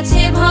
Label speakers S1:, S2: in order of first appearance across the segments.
S1: ভয়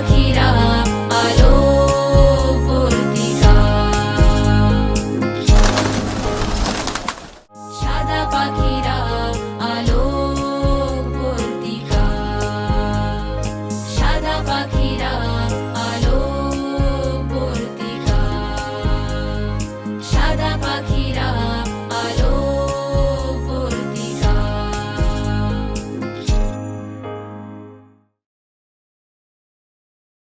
S1: Akira